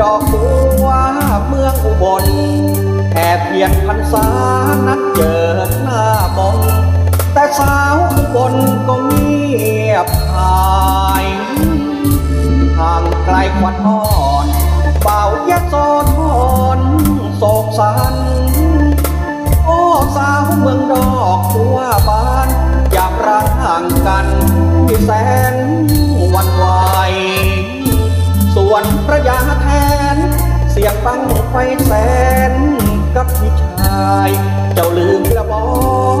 ดอกบัวเมืองอุบลแห่เพียงพรรษานัดเจอหน้ามนแต่สาวอุบลก็เงียบหายห่างไกลควันอ่อ พระยาแทน เสียงบังไฟแสนกับพี่ชาย เจ้าลืมกระบอ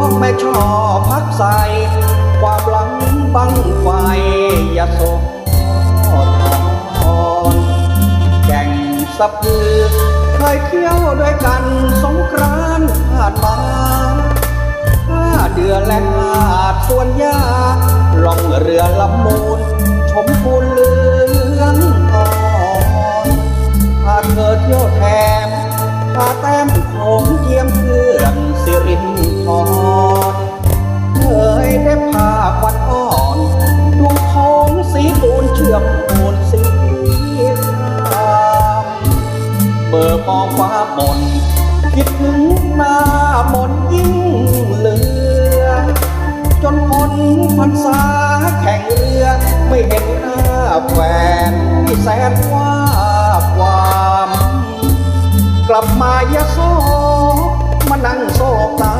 กแม่ชอบพักใสความหลังบังไฟอย่าโศกทอนแก่งสะพือเคยเที่ยวด้วยกันสงกรานต์ผ่านมาห้าเดือนและหาดสวนยาล่องเรือลำมูลชมพูเลือ มองฟ้ามนคิดถึงหน้ามนยิ่งเหลือ จนคนพรรษาแข่งเรือ ไม่เห็นหน้าแฟนที่แสนว่าความ กลับมายะโสมานั่งโศกตา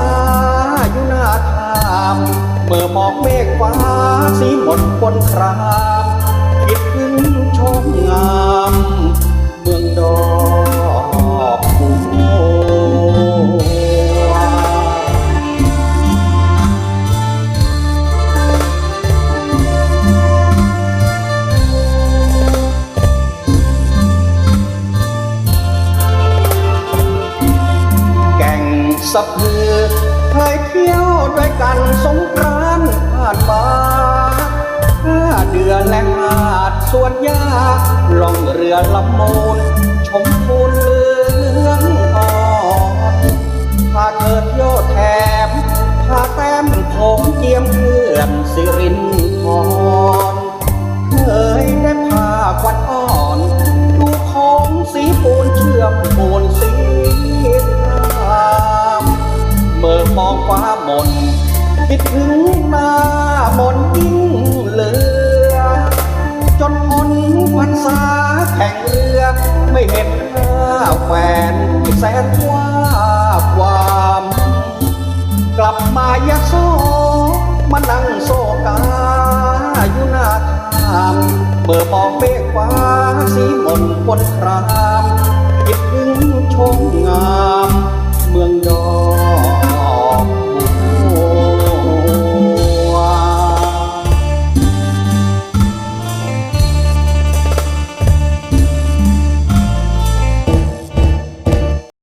อยู่หน้าทาม เมื่อมองเมฆฟ้าสีหมดบนครา ก่งสะพือเคยเที่ยวด้วยกันสงกรานต์ผ่านมาห้าเดือนและหาดสวนยาล่องเรือลำมูล ชมพูเลืองอ่อนพาเธอเที่ยวแถมพาแต้มโขงเจียมเพื่อนสิริน คิดถึงหน้ามนยิ่งเหลือ จนคนพรรษาแข่งเรือ ไม่เห็นหน้าแฟนแสนว่าความ กลับมายะโสมานั่งโศกาอยู่หน้าทางเมื่อมองเมฆฟ้าสีหมนบนครามคิดถึงชมงาม